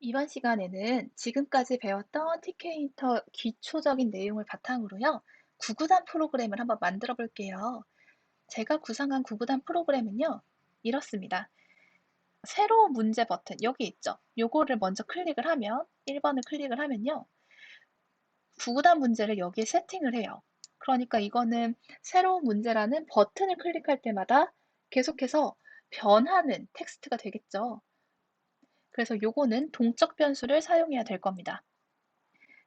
이번 시간에는 지금까지 배웠던 TK인터 기초적인 내용을 바탕으로요, 구구단 프로그램을 한번 만들어 볼게요. 제가 구상한 구구단 프로그램은요, 이렇습니다. 새로운 문제 버튼, 여기 있죠? 요거를 먼저 클릭을 하면, 1번을 클릭을 하면요, 구구단 문제를 여기에 세팅을 해요. 그러니까 이거는 새로운 문제라는 버튼을 클릭할 때마다 계속해서 변하는 텍스트가 되겠죠. 그래서 요거는 동적 변수를 사용해야 될 겁니다.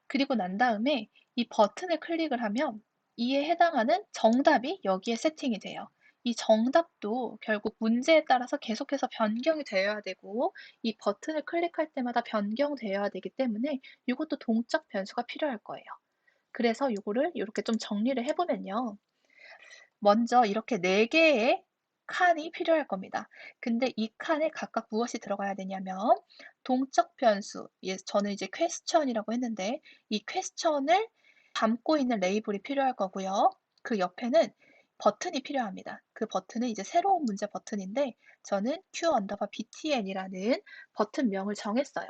그리고 난 다음에 이 버튼을 클릭을 하면 이에 해당하는 정답이 여기에 세팅이 돼요. 이 정답도 결국 문제에 따라서 계속해서 변경이 되어야 되고 이 버튼을 클릭할 때마다 변경되어야 되기 때문에 이것도 동적 변수가 필요할 거예요. 그래서 이거를 이렇게 좀 정리를 해보면요. 먼저 이렇게 4개의 칸이 필요할 겁니다. 근데 이 칸에 각각 무엇이 들어가야 되냐면 동적 변수, 예, 저는 이제 퀘스천이라고 했는데 이 퀘스천을 담고 있는 레이블이 필요할 거고요. 그 옆에는 버튼이 필요합니다. 그 버튼은 이제 새로운 문제 버튼인데 저는 q 언더바 btn이라는 버튼명을 정했어요.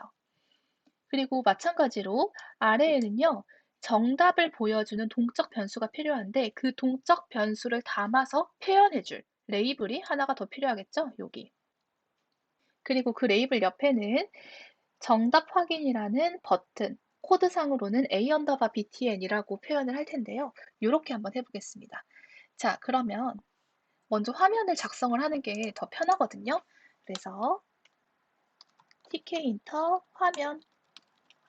그리고 마찬가지로 아래에는요. 정답을 보여주는 동적 변수가 필요한데 그 동적 변수를 담아서 표현해줄 레이블이 하나가 더 필요하겠죠? 여기. 그리고 그 레이블 옆에는 정답 확인이라는 버튼, 코드상으로는 a 언더바 btn이라고 표현을 할 텐데요. 이렇게 한번 해보겠습니다. 자, 그러면 먼저 화면을 작성을 하는 게 더 편하거든요. 그래서 tkinter 화면,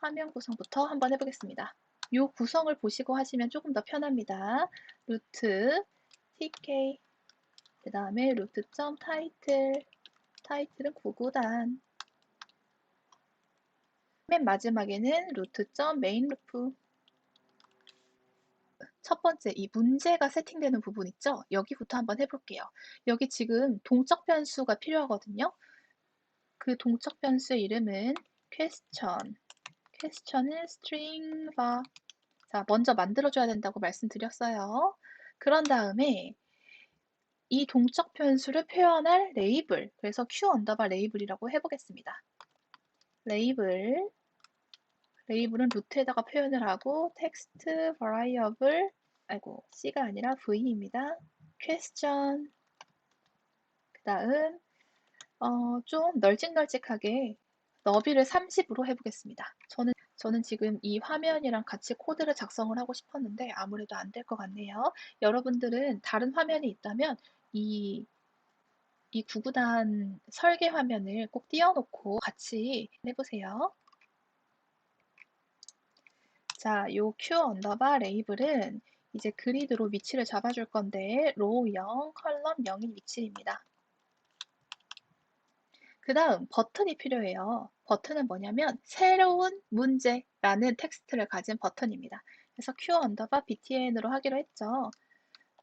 화면 구성부터 한번 해보겠습니다. 이 구성을 보시고 하시면 조금 더 편합니다. 루트 tk 그 다음에 루트 점 타이틀 타이틀은 구구단 맨 마지막에는 루트 점 메인 루프 첫 번째 이 문제가 세팅되는 부분 있죠? 여기부터 한번 해볼게요. 여기 지금 동적 변수가 필요하거든요. 그 동적 변수의 이름은 question. question은 string var. 자, 먼저 만들어줘야 된다고 말씀드렸어요. 그런 다음에 이 동적 변수를 표현할 레이블, 그래서 q 언더바 레이블이라고 해보겠습니다. 레이블, 레이블은 루트에다가 표현을 하고 텍스트 variable, 아이고 c가 아니라 v입니다. question, 그 다음 어, 좀 널찍널찍하게 너비를 30으로 해보겠습니다. 저는 저는 지금 이 화면이랑 같이 코드를 작성을 하고 싶었는데 아무래도 안 될 것 같네요. 여러분들은 다른 화면이 있다면 이, 이 구구단 설계 화면을 꼭 띄워놓고 같이 해보세요. 자, 요 q 언더바 레이블은 이제 그리드로 위치를 잡아줄 건데 로우 0, 컬럼 0인 위치입니다. 그 다음 버튼이 필요해요. 버튼은 뭐냐면 새로운 문제라는 텍스트를 가진 버튼입니다. 그래서 q 언더바 btn으로 하기로 했죠.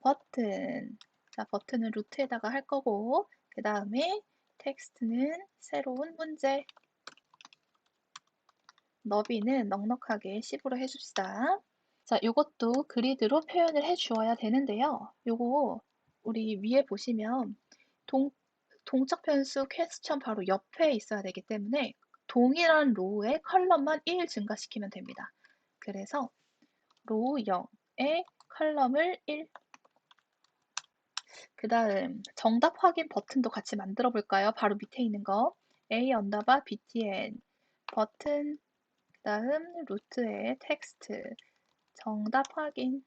버튼 자 버튼은 루트에다가 할 거고 그 다음에 텍스트는 새로운 문제 너비는 넉넉하게 10으로 해줍시다. 자, 이것도 그리드로 표현을 해 주어야 되는데요. 요거 우리 위에 보시면 동, 동적 변수 퀘스천 바로 옆에 있어야 되기 때문에 동일한 로우에 컬럼만 1 증가시키면 됩니다. 그래서 로우 0에 컬럼을 1. 그 다음 정답 확인 버튼도 같이 만들어 볼까요? 바로 밑에 있는 거 a 언더바 btn 버튼 그 다음 루트에 텍스트 정답 확인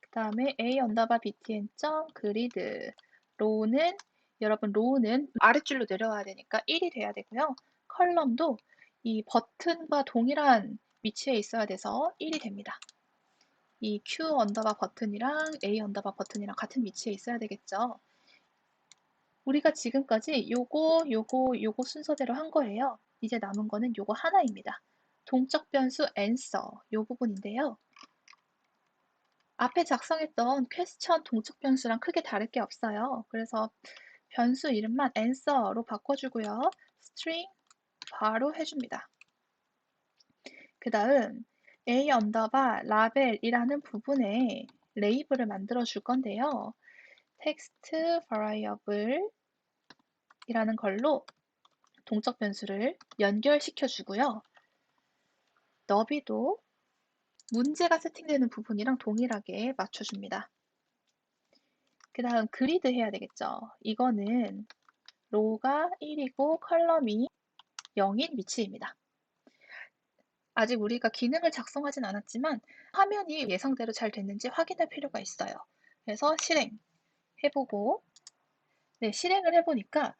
그 다음에 a 언더바 btn 점 그리드 로우는 여러분 로우는 아래줄로 내려와야 되니까 1이 돼야 되고요. 컬럼도 이 버튼과 동일한 위치에 있어야 돼서 1이 됩니다. 이 Q 언더바 버튼이랑 A 언더바 버튼이랑 같은 위치에 있어야 되겠죠. 우리가 지금까지 요거, 요거, 요거 순서대로 한 거예요. 이제 남은 거는 요거 하나입니다. 동적 변수 answer 요 부분인데요. 앞에 작성했던 퀘스천 동적 변수랑 크게 다를 게 없어요. 그래서 변수 이름만 answer로 바꿔주고요. string 바로 해줍니다. 그 다음 a 언더바 라벨이라는 부분에 레이블을 만들어 줄 건데요. text variable 이라는 걸로 동적 변수를 연결시켜 주고요. 너비도 문제가 세팅되는 부분이랑 동일하게 맞춰줍니다. 그 다음 그리드 해야 되겠죠. 이거는 로가 1이고 컬럼이 0인 위치입니다. 아직 우리가 기능을 작성하진 않았지만 화면이 예상대로 잘 됐는지 확인할 필요가 있어요. 그래서 실행 해보고 네, 실행을 해보니까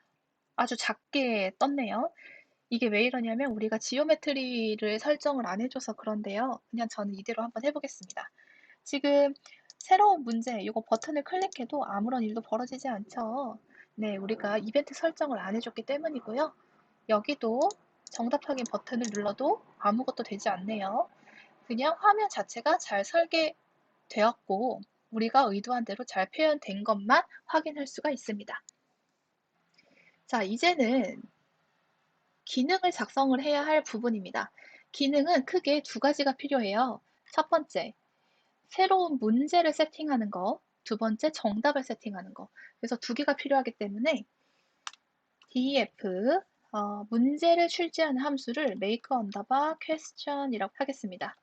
아주 작게 떴네요. 이게 왜 이러냐면 우리가 지오메트리를 설정을 안 해줘서 그런데요. 그냥 저는 이대로 한번 해보겠습니다. 지금 새로운 문제, 이거 버튼을 클릭해도 아무런 일도 벌어지지 않죠. 네, 우리가 이벤트 설정을 안 해줬기 때문이고요. 여기도 정답 확인 버튼을 눌러도 아무것도 되지 않네요. 그냥 화면 자체가 잘 설계되었고 우리가 의도한 대로 잘 표현된 것만 확인할 수가 있습니다. 자, 이제는 기능을 작성을 해야 할 부분입니다. 기능은 크게 두 가지가 필요해요. 첫 번째, 새로운 문제를 세팅하는 거. 두 번째, 정답을 세팅하는 거. 그래서 두 개가 필요하기 때문에 def 어, 문제를 출제하는 함수를 make underbar question이라고 하겠습니다.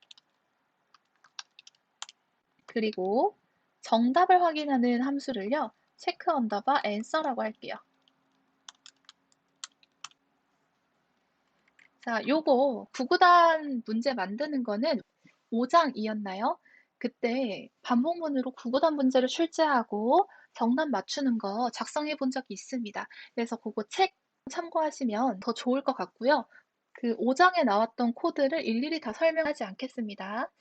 그리고 정답을 확인하는 함수를요. check underbar answer라고 할게요. 자, 요거 구구단 문제 만드는 거는 5장이었나요? 그때 반복문으로 구구단 문제를 출제하고 정답 맞추는 거 작성해 본 적이 있습니다. 그래서 그거 책 참고하시면 더 좋을 것 같고요. 그 5장에 나왔던 코드를 일일이 다 설명하지 않겠습니다.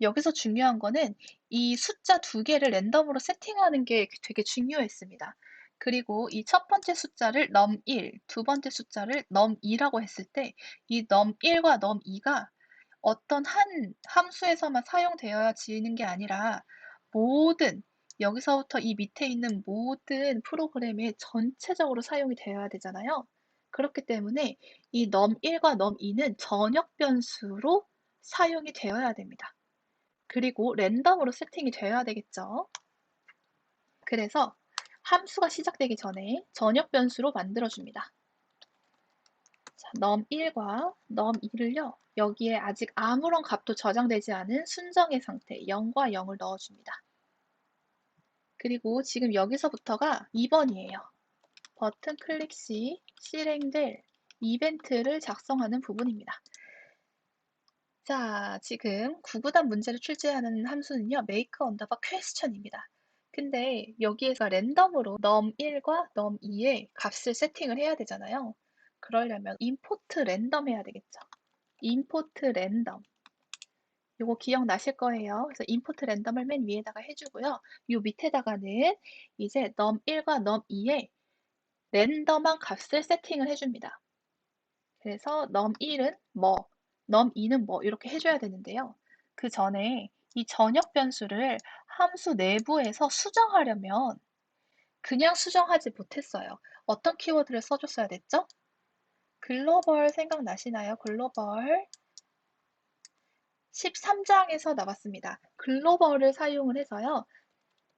여기서 중요한 거는 이 숫자 두 개를 랜덤으로 세팅하는 게 되게 중요했습니다. 그리고 이 첫 번째 숫자를 num1, 두 번째 숫자를 num2라고 했을 때 이 num1과 num2가 어떤 한 함수에서만 사용되어지는 게 아니라 모든 여기서부터 이 밑에 있는 모든 프로그램에 전체적으로 사용이 되어야 되잖아요. 그렇기 때문에 이 num1과 num2는 전역 변수로 사용이 되어야 됩니다. 그리고 랜덤으로 세팅이 되어야 되겠죠. 그래서 함수가 시작되기 전에 전역 변수로 만들어줍니다. 자, num1과 num2를요. 여기에 아직 아무런 값도 저장되지 않은 순정의 상태 0과 0을 넣어줍니다. 그리고 지금 여기서부터가 2번이에요. 버튼 클릭 시 실행될 이벤트를 작성하는 부분입니다. 자, 지금 구구단 문제를 출제하는 함수는요. make underbar question입니다. 근데 여기에서 랜덤으로 num1과 num2의 값을 세팅을 해야 되잖아요. 그러려면 import 랜덤 해야 되겠죠. import 랜덤. 요거 기억나실 거예요. 그래서 import 랜덤을 맨 위에다가 해주고요. 요 밑에다가는 이제 num1과 num2의 랜덤한 값을 세팅을 해줍니다. 그래서 num1은 뭐, num2는 뭐 이렇게 해줘야 되는데요. 그 전에 이 전역 변수를 함수 내부에서 수정하려면 그냥 수정하지 못했어요. 어떤 키워드를 써줬어야 됐죠? 글로벌 생각나시나요? 글로벌 13장에서 나왔습니다. 글로벌을 사용을 해서요.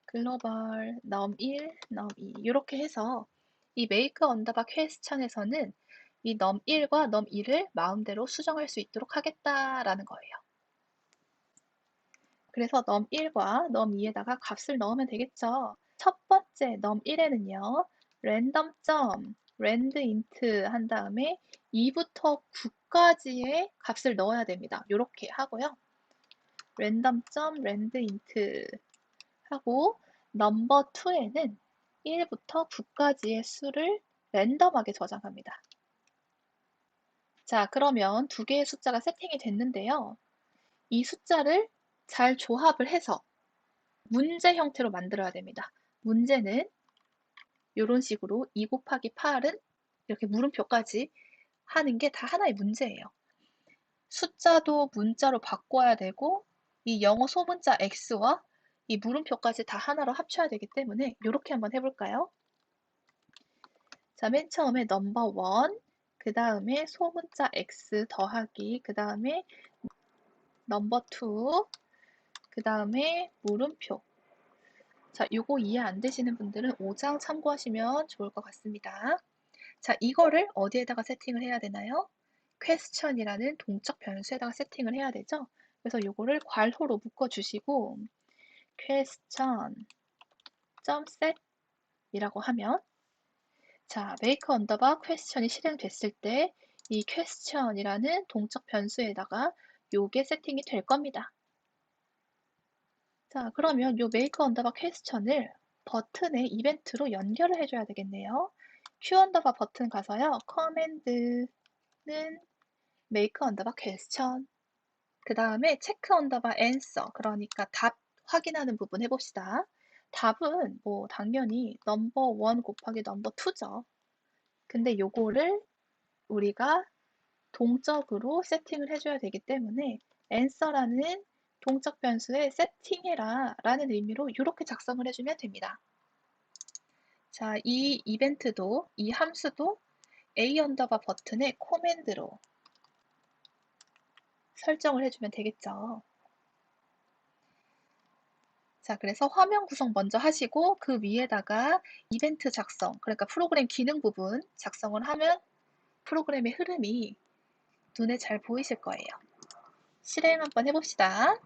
글로벌 num1, num2 이렇게 해서 이 make underbar question에서는 이 num1과 num2를 마음대로 수정할 수 있도록 하겠다라는 거예요. 그래서 num1과 num2에다가 값을 넣으면 되겠죠. 첫 번째 num1에는요. random 점 rand int 한 다음에 2부터 9 까지의 값을 넣어야 됩니다. 이렇게 하고요. random 점 rand int 하고 넘버 2에는 1부터 9까지의 수를 랜덤하게 저장합니다. 자, 그러면 두 개의 숫자가 세팅이 됐는데요. 이 숫자를 잘 조합을 해서 문제 형태로 만들어야 됩니다. 문제는 이런 식으로 2 곱하기 8은 이렇게 물음표까지 하는 게 다 하나의 문제예요. 숫자도 문자로 바꿔야 되고 이 영어 소문자 x와 이 물음표까지 다 하나로 합쳐야 되기 때문에 이렇게 한번 해볼까요? 자, 맨 처음에 넘버 원, 그 다음에 소문자 x 더하기, 그 다음에 넘버 투, 그 다음에 물음표. 자, 요거 이해 안 되시는 분들은 5장 참고하시면 좋을 것 같습니다. 자, 이거를 어디에다가 세팅을 해야 되나요? question이라는 동적 변수에다가 세팅을 해야 되죠. 그래서 요거를 괄호로 묶어주시고 question set 이라고 하면 자, make 언더바 question이 실행됐을 때 이 question이라는 동적 변수에다가 요게 세팅이 될 겁니다. 자, 그러면 요 make 언더바 question을 버튼의 이벤트로 연결을 해줘야 되겠네요. Q 언더바 버튼 가서요. command는 make 언더바 question 그 다음에 체크 언더바 answer 그러니까 답 확인하는 부분 해봅시다. 답은 뭐 당연히 넘버 1 곱하기 넘버 2죠. 근데 요거를 우리가 동적으로 세팅을 해줘야 되기 때문에 answer라는 동적 변수에 세팅해라 라는 의미로 이렇게 작성을 해주면 됩니다. 자, 이 이벤트도, 이 함수도 a 언더바 버튼의 코맨드로 설정을 해주면 되겠죠. 자, 그래서 화면 구성 먼저 하시고 그 위에다가 이벤트 작성, 그러니까 프로그램 기능 부분 작성을 하면 프로그램의 흐름이 눈에 잘 보이실 거예요. 실행 한번 해봅시다.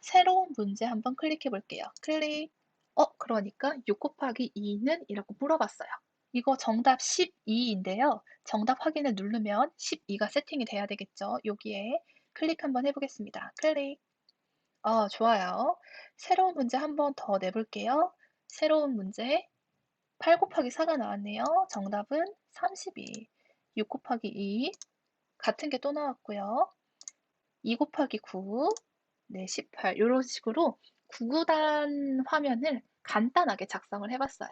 새로운 문제 한번 클릭해 볼게요. 클릭. 어, 그러니까 6 곱하기 2는 이라고 물어봤어요. 이거 정답 12인데요. 정답 확인을 누르면 12가 세팅이 돼야 되겠죠. 여기에 클릭 한번 해보겠습니다. 클릭. 어, 좋아요. 새로운 문제 한번 더 내볼게요. 새로운 문제 8 곱하기 4가 나왔네요. 정답은 32. 6 곱하기 2 같은 게 또 나왔고요. 2 곱하기 9 네, 18 이런 식으로 구구단 화면을 간단하게 작성을 해봤어요.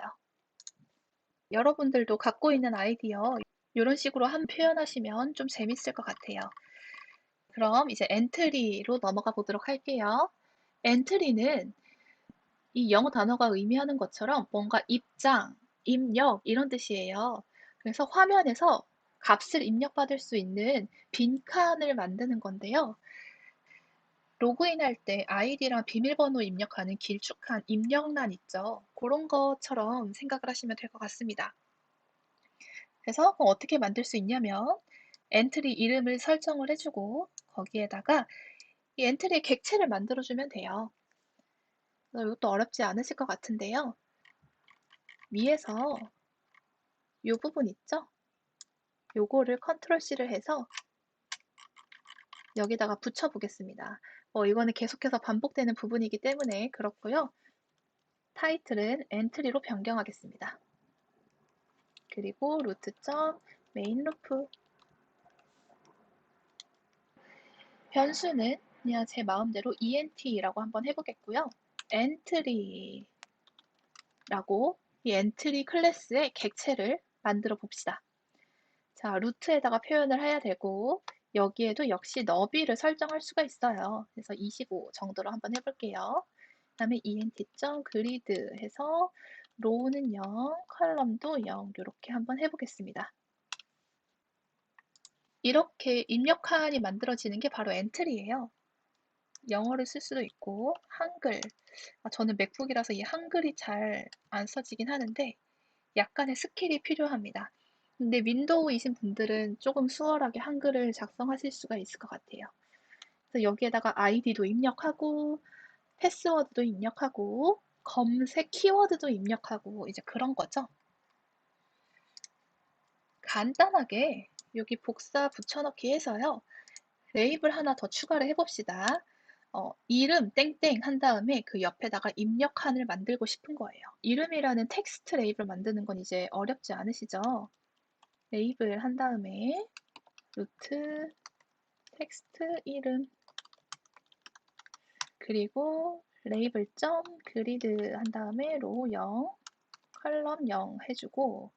여러분들도 갖고 있는 아이디어 이런 식으로 한 표현하시면 좀 재밌을 것 같아요. 그럼 이제 엔트리로 넘어가 보도록 할게요. 엔트리는 이 영어 단어가 의미하는 것처럼 뭔가 입장, 입력 이런 뜻이에요. 그래서 화면에서 값을 입력받을 수 있는 빈칸을 만드는 건데요. 로그인할 때 아이디랑 비밀번호 입력하는 길쭉한 입력란 있죠. 그런 것처럼 생각을 하시면 될 것 같습니다. 그래서 어떻게 만들 수 있냐면 엔트리 이름을 설정을 해주고 거기에다가 이 엔트리의 객체를 만들어주면 돼요. 이것도 어렵지 않으실 것 같은데요. 위에서 이 부분 있죠? 요거를 컨트롤 C를 해서 여기다가 붙여 보겠습니다. 어, 이거는 계속해서 반복되는 부분이기 때문에 그렇고요. 타이틀은 엔트리로 변경하겠습니다. 그리고 루트 점 메인 루프 변수는 그냥 제 마음대로 ent라고 한번 해보겠고요. 엔트리라고 이 엔트리 클래스의 객체를 만들어 봅시다. 자, 루트에다가 표현을 해야 되고 여기에도 역시 너비를 설정할 수가 있어요. 그래서 25 정도로 한번 해볼게요. 그 다음에 ent.grid 해서 로우는 0, 컬럼도 0 이렇게 한번 해보겠습니다. 이렇게 입력칸이 만들어지는 게 바로 엔트리예요. 영어를 쓸 수도 있고 한글 아, 저는 맥북이라서 이 한글이 잘 안 써지긴 하는데 약간의 스킬이 필요합니다. 근데 윈도우이신 분들은 조금 수월하게 한글을 작성하실 수가 있을 것 같아요. 그래서 여기에다가 아이디도 입력하고 패스워드도 입력하고 검색 키워드도 입력하고 이제 그런 거죠. 간단하게 여기 복사 붙여넣기 해서요. 레이블 하나 더 추가를 해봅시다. 어, 이름 땡땡 한 다음에 그 옆에다가 입력칸을 만들고 싶은 거예요. 이름이라는 텍스트 레이블 만드는 건 이제 어렵지 않으시죠? 레이블 한 다음에 루트 텍스트 이름 그리고 레이블 점 그리드 한 다음에 로 0, 컬럼 0 해주고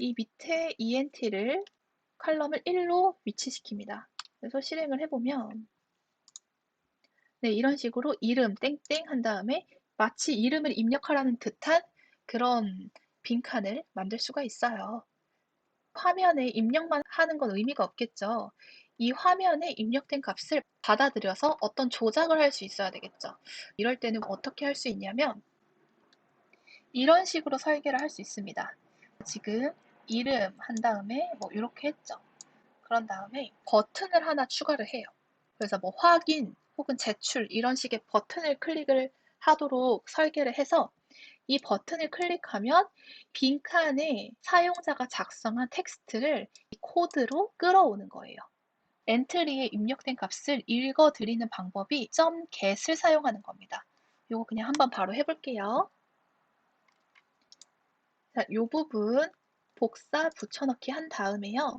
이 밑에 ent를 컬럼을 1로 위치시킵니다. 그래서 실행을 해보면 네, 이런 식으로 이름 땡땡 한 다음에 마치 이름을 입력하라는 듯한 그런 빈칸을 만들 수가 있어요. 화면에 입력만 하는 건 의미가 없겠죠. 이 화면에 입력된 값을 받아들여서 어떤 조작을 할 수 있어야 되겠죠. 이럴 때는 어떻게 할 수 있냐면 이런 식으로 설계를 할 수 있습니다. 지금 이름 한 다음에 뭐 이렇게 했죠. 그런 다음에 버튼을 하나 추가를 해요. 그래서 뭐 확인 혹은 제출 이런 식의 버튼을 클릭을 하도록 설계를 해서 이 버튼을 클릭하면 빈칸에 사용자가 작성한 텍스트를 이 코드로 끌어오는 거예요. 엔트리에 입력된 값을 읽어드리는 방법이 .get을 사용하는 겁니다. 이거 그냥 한번 바로 해볼게요. 자, 이 부분 복사 붙여넣기 한 다음에요.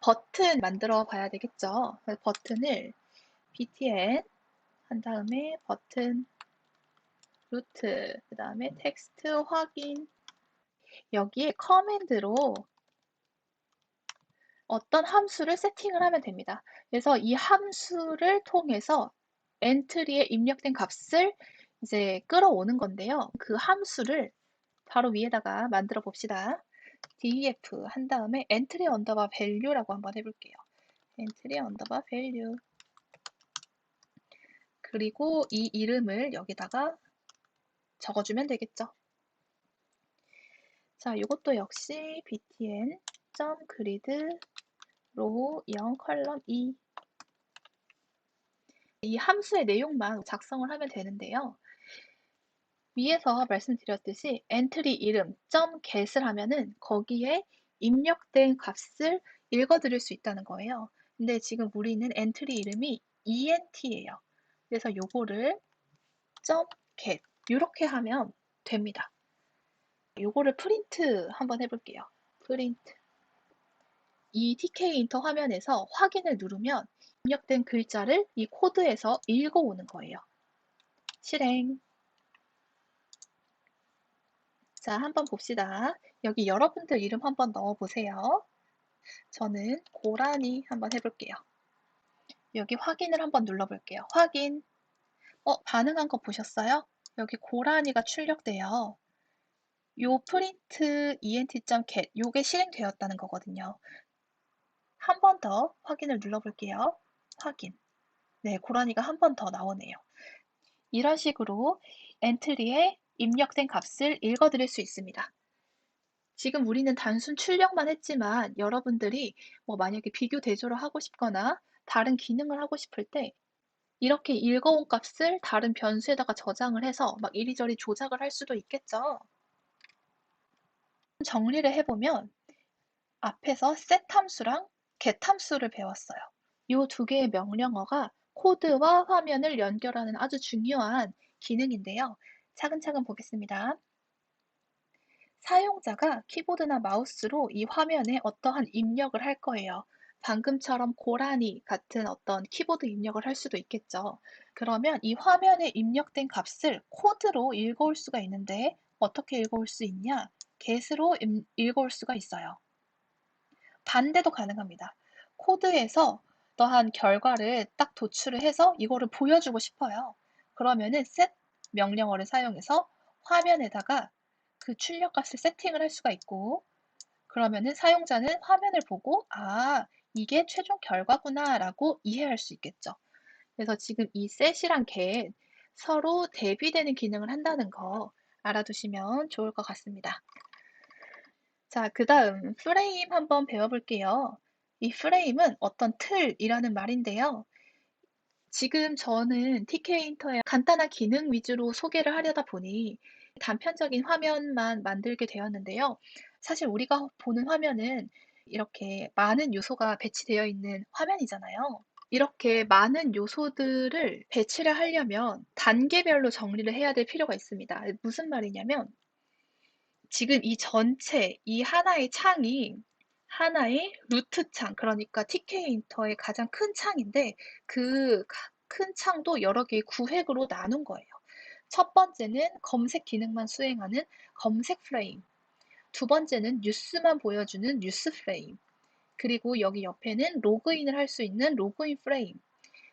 버튼 만들어 봐야 되겠죠. 버튼을 btn 한 다음에 버튼 루트 그 다음에 텍스트 확인 여기에 커맨드로 어떤 함수를 세팅을 하면 됩니다. 그래서 이 함수를 통해서 엔트리에 입력된 값을 이제 끌어오는 건데요. 그 함수를 바로 위에다가 만들어 봅시다. def 한 다음에 엔트리 언더바 value라고 한번 해볼게요. 엔트리 언더바 value 그리고 이 이름을 여기다가 적어주면 되겠죠. 자, 이것도 역시 btn grid row 0 컬럼 2 이 함수의 내용만 작성을 하면 되는데요. 위에서 말씀드렸듯이 엔트리 이름 .get을 하면은 거기에 입력된 값을 읽어드릴 수 있다는 거예요. 근데 지금 우리는 엔트리 이름이 ent예요. 그래서 요거를 .get 이렇게 하면 됩니다. 요거를 프린트 한번 해볼게요. 프린트 이 TK 인터 화면에서 확인을 누르면 입력된 글자를 이 코드에서 읽어오는 거예요. 실행 자, 한번 봅시다. 여기 여러분들 이름 한번 넣어보세요. 저는 고라니 한번 해볼게요. 여기 확인을 한번 눌러볼게요. 확인. 어, 반응한 거 보셨어요? 여기 고라니가 출력돼요. 요 print ent.get 요게 실행되었다는 거거든요. 한 번 더 확인을 눌러볼게요. 확인. 네, 고라니가 한 번 더 나오네요. 이런 식으로 엔트리에 입력된 값을 읽어드릴 수 있습니다. 지금 우리는 단순 출력만 했지만 여러분들이 뭐 만약에 비교 대조를 하고 싶거나 다른 기능을 하고 싶을 때 이렇게 읽어온 값을 다른 변수에다가 저장을 해서 막 이리저리 조작을 할 수도 있겠죠. 정리를 해보면 앞에서 set 함수랑 get 함수를 배웠어요. 이 두 개의 명령어가 코드와 화면을 연결하는 아주 중요한 기능인데요. 차근차근 보겠습니다. 사용자가 키보드나 마우스로 이 화면에 어떠한 입력을 할 거예요. 방금처럼 고라니 같은 어떤 키보드 입력을 할 수도 있겠죠. 그러면 이 화면에 입력된 값을 코드로 읽어올 수가 있는데 어떻게 읽어올 수 있냐? get으로 읽어올 수가 있어요. 반대도 가능합니다. 코드에서 어떠한 결과를 딱 도출을 해서 이거를 보여주고 싶어요. 그러면은 set 명령어를 사용해서 화면에다가 그 출력값을 세팅을 할 수가 있고 그러면은 사용자는 화면을 보고 아 이게 최종 결과구나 라고 이해할 수 있겠죠. 그래서 지금 이 set이랑 get 서로 대비되는 기능을 한다는 거 알아두시면 좋을 것 같습니다. 자, 그 다음 프레임 한번 배워볼게요. 이 프레임은 어떤 틀이라는 말인데요. 지금 저는 TK인터의 간단한 기능 위주로 소개를 하려다 보니 단편적인 화면만 만들게 되었는데요. 사실 우리가 보는 화면은 이렇게 많은 요소가 배치되어 있는 화면이잖아요. 이렇게 많은 요소들을 배치를 하려면 단계별로 정리를 해야 될 필요가 있습니다. 무슨 말이냐면 지금 이 전체, 이 하나의 창이 하나의 루트 창, 그러니까 TK인터의 가장 큰 창인데 그 큰 창도 여러 개의 구획으로 나눈 거예요. 첫 번째는 검색 기능만 수행하는 검색 프레임. 두 번째는 뉴스만 보여주는 뉴스 프레임. 그리고 여기 옆에는 로그인을 할 수 있는 로그인 프레임.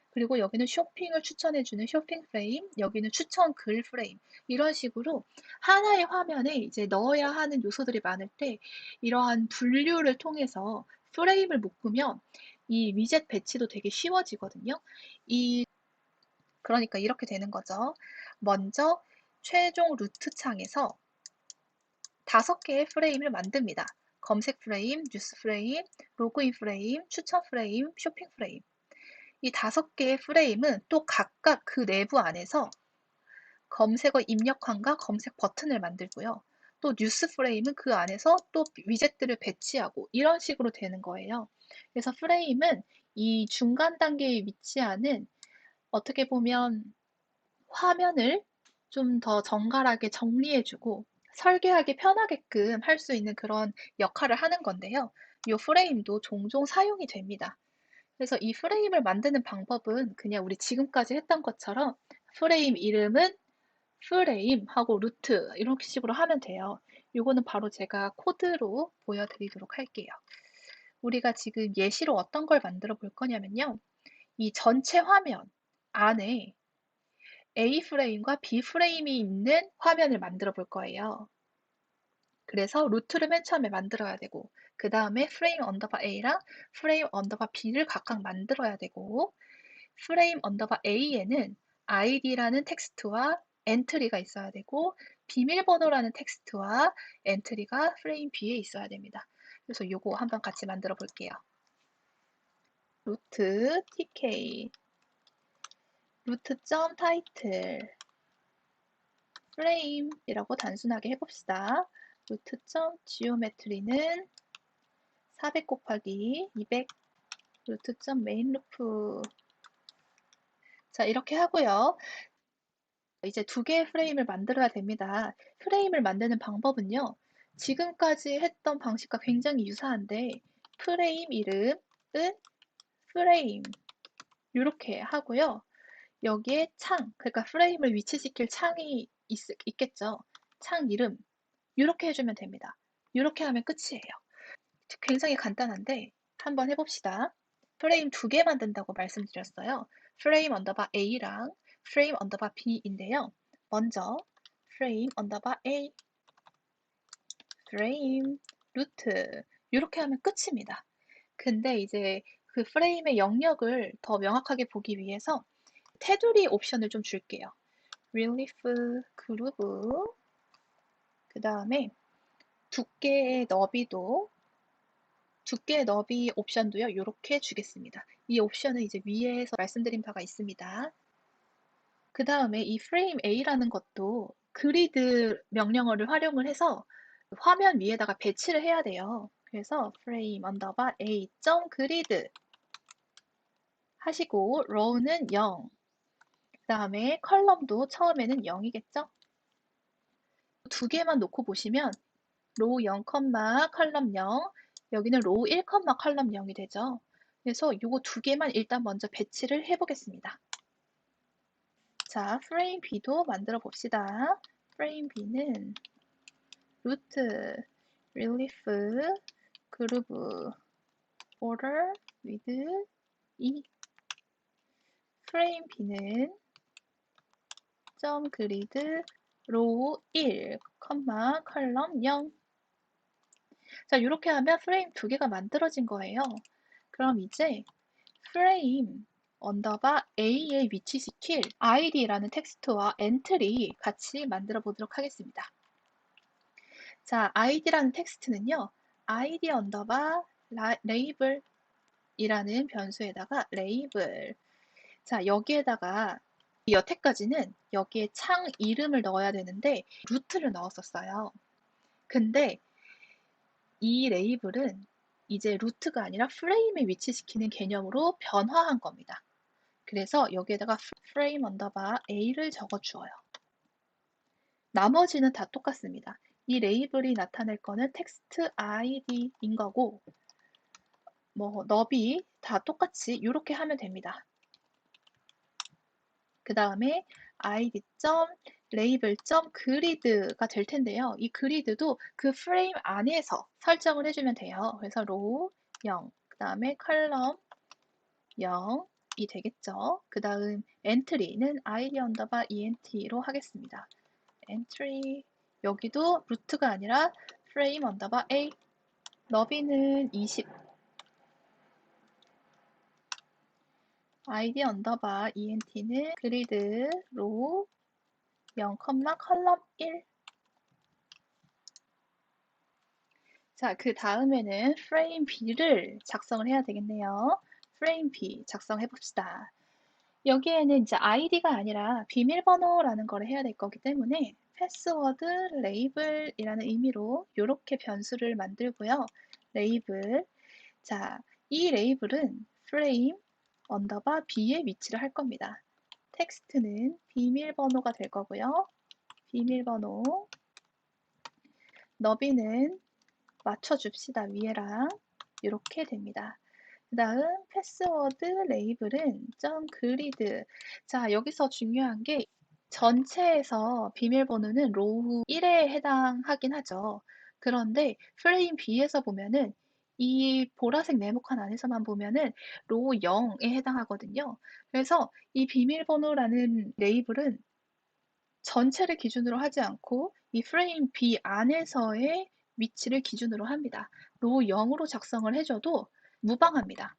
그리고 여기는 쇼핑을 추천해주는 쇼핑 프레임, 여기는 추천 글 프레임. 이런 식으로 하나의 화면에 이제 넣어야 하는 요소들이 많을 때 이러한 분류를 통해서 프레임을 묶으면 이 위젯 배치도 되게 쉬워지거든요. 이 그러니까 이렇게 되는 거죠. 먼저 최종 루트 창에서 다섯 개의 프레임을 만듭니다. 검색 프레임, 뉴스 프레임, 로그인 프레임, 추천 프레임, 쇼핑 프레임. 이 다섯 개의 프레임은 또 각각 그 내부 안에서 검색어 입력함과 검색 버튼을 만들고요. 또 뉴스 프레임은 그 안에서 또 위젯들을 배치하고 이런 식으로 되는 거예요. 그래서 프레임은 이 중간 단계에 위치하는 어떻게 보면 화면을 좀 더 정갈하게 정리해주고 설계하기 편하게끔 할 수 있는 그런 역할을 하는 건데요. 이 프레임도 종종 사용이 됩니다. 그래서 이 프레임을 만드는 방법은 그냥 우리 지금까지 했던 것처럼 프레임 이름은 프레임 하고 루트 이런 식으로 하면 돼요. 이거는 바로 제가 코드로 보여드리도록 할게요. 우리가 지금 예시로 어떤 걸 만들어 볼 거냐면요. 이 전체 화면 안에 A 프레임과 B 프레임이 있는 화면을 만들어 볼 거예요. 그래서 루트를 맨 처음에 만들어야 되고 그 다음에 프레임 언더바 A랑 프레임 언더바 B를 각각 만들어야 되고 프레임 언더바 A에는 id라는 텍스트와 엔트리가 있어야 되고 비밀번호라는 텍스트와 엔트리가 프레임 B에 있어야 됩니다. 그래서 요거 한번 같이 만들어 볼게요. 루트 tk 루트.점 타이틀 프레임이라고 단순하게 해봅시다. 루트.점 지오메트리는 400 곱하기 200 루트.점 메인 루프 자 이렇게 하고요. 이제 두 개의 프레임을 만들어야 됩니다. 프레임을 만드는 방법은요. 지금까지 했던 방식과 굉장히 유사한데 프레임 이름은 프레임 이렇게 하고요. 여기에 창, 그러니까 프레임을 위치시킬 창이 있, 있겠죠. 창 이름 이렇게 해주면 됩니다. 이렇게 하면 끝이에요. 굉장히 간단한데 한번 해봅시다. 프레임 두 개 만든다고 말씀드렸어요. 프레임 언더바 A랑 프레임 언더바 B인데요. 먼저 프레임 언더바 A 프레임 루트 이렇게 하면 끝입니다. 근데 이제 그 프레임의 영역을 더 명확하게 보기 위해서 테두리 옵션을 좀 줄게요. relief 그루브 그 다음에 두께의 너비도 두께의 너비 옵션도요. 이렇게 주겠습니다. 이 옵션은 이제 위에서 말씀드린 바가 있습니다. 그 다음에 이 frame A라는 것도 그리드 명령어를 활용을 해서 화면 위에다가 배치를 해야 돼요. 그래서 frame 언더바 A 점 그리드 하시고 row는 0. 그 다음에 컬럼도 처음에는 0이겠죠? 두 개만 놓고 보시면 로우 0, 컬럼 0 여기는 로우 1, 컬럼 0이 되죠. 그래서 이거 두 개만 일단 먼저 배치를 해보겠습니다. 자, 프레임 B도 만들어 봅시다. 프레임 B는 루트, 릴리프, 그루브, order, 프레임 B는 점 그리드 로우 1, 컴마 컬럼 0 자, 이렇게 하면 프레임 두 개가 만들어진 거예요. 그럼 이제 프레임 언더바 A에 위치시킬 id라는 텍스트와 엔트리 같이 만들어 보도록 하겠습니다. 자, id라는 텍스트는요. id 언더바 레이블 이라는 변수에다가 레이블 자 여기에다가 여태까지는 여기에 창 이름을 넣어야 되는데 루트를 넣었었어요. 근데 이 레이블은 이제 루트가 아니라 프레임에 위치시키는 개념으로 변화한 겁니다. 그래서 여기에다가 프레임 언더바 A를 적어 주어요. 나머지는 다 똑같습니다. 이 레이블이 나타낼 거는 텍스트 id인 거고 뭐 너비 다 똑같이 이렇게 하면 됩니다. 그 다음에 id. 그리드가 될 텐데요. 이 그리드도 그 프레임 안에서 설정을 해주면 돼요. 그래서 로우 0, 그 다음에 컬럼 0이 되겠죠. 그 다음 엔트리는 id 언더바 ent로 하겠습니다. 엔트리 여기도 루트가 아니라 프레임 언더바 a 너비는 20 id 언더바 ent는 그리드 로우 0, 컬럼 1 자, 그 다음에는 frame b를 작성을 해야 되겠네요. frame b 작성해 봅시다. 여기에는 이제 id가 아니라 비밀번호라는 거를 해야 될 거기 때문에 패스워드 레이블이라는 의미로 이렇게 변수를 만들고요. 레이블. 자, 이 레이블은 frame 언더바 b의 위치를 할 겁니다. 텍스트는 비밀번호가 될 거고요. 비밀번호. 너비는 맞춰줍시다. 위에랑 이렇게 됩니다. 그 다음 패스워드 레이블은 점 그리드 자 여기서 중요한 게 전체에서 비밀번호는 로우 1에 해당하긴 하죠. 그런데 프레임 B에서 보면은 이 보라색 네모칸 안에서만 보면은 로우 0에 해당하거든요. 그래서 이 비밀번호라는 레이블은 전체를 기준으로 하지 않고 이 프레임 B 안에서의 위치를 기준으로 합니다. 로우 0으로 작성을 해줘도 무방합니다.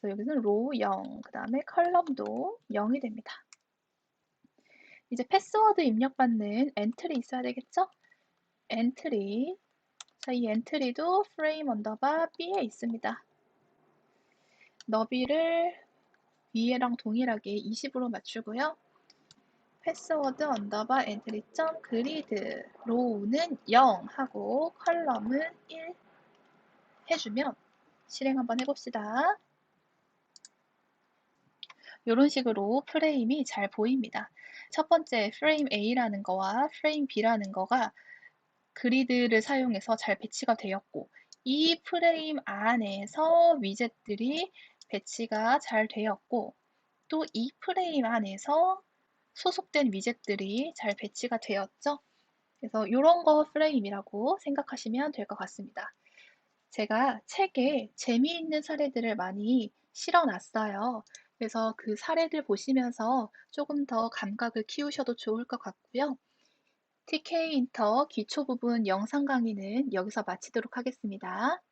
그래서 여기는 로우 0, 그 다음에 컬럼도 0이 됩니다. 이제 패스워드 입력받는 엔트리 있어야 되겠죠? 엔트리. 자, 이 엔트리도 프레임 언더바 B에 있습니다. 너비를 위에랑 동일하게 20으로 맞추고요. 패스워드 언더바 엔트리 점 그리드 로우는 0 하고 컬럼은 1 해주면 실행 한번 해봅시다. 이런 식으로 프레임이 잘 보입니다. 첫 번째 프레임 A라는 거와 프레임 B라는 거가 그리드를 사용해서 잘 배치가 되었고 이 프레임 안에서 위젯들이 배치가 잘 되었고 또 이 프레임 안에서 소속된 위젯들이 잘 배치가 되었죠. 그래서 이런 거 프레임이라고 생각하시면 될 것 같습니다. 제가 책에 재미있는 사례들을 많이 실어놨어요. 그래서 그 사례들 보시면서 조금 더 감각을 키우셔도 좋을 것 같고요. TK 인터 기초 부분 영상 강의는 여기서 마치도록 하겠습니다.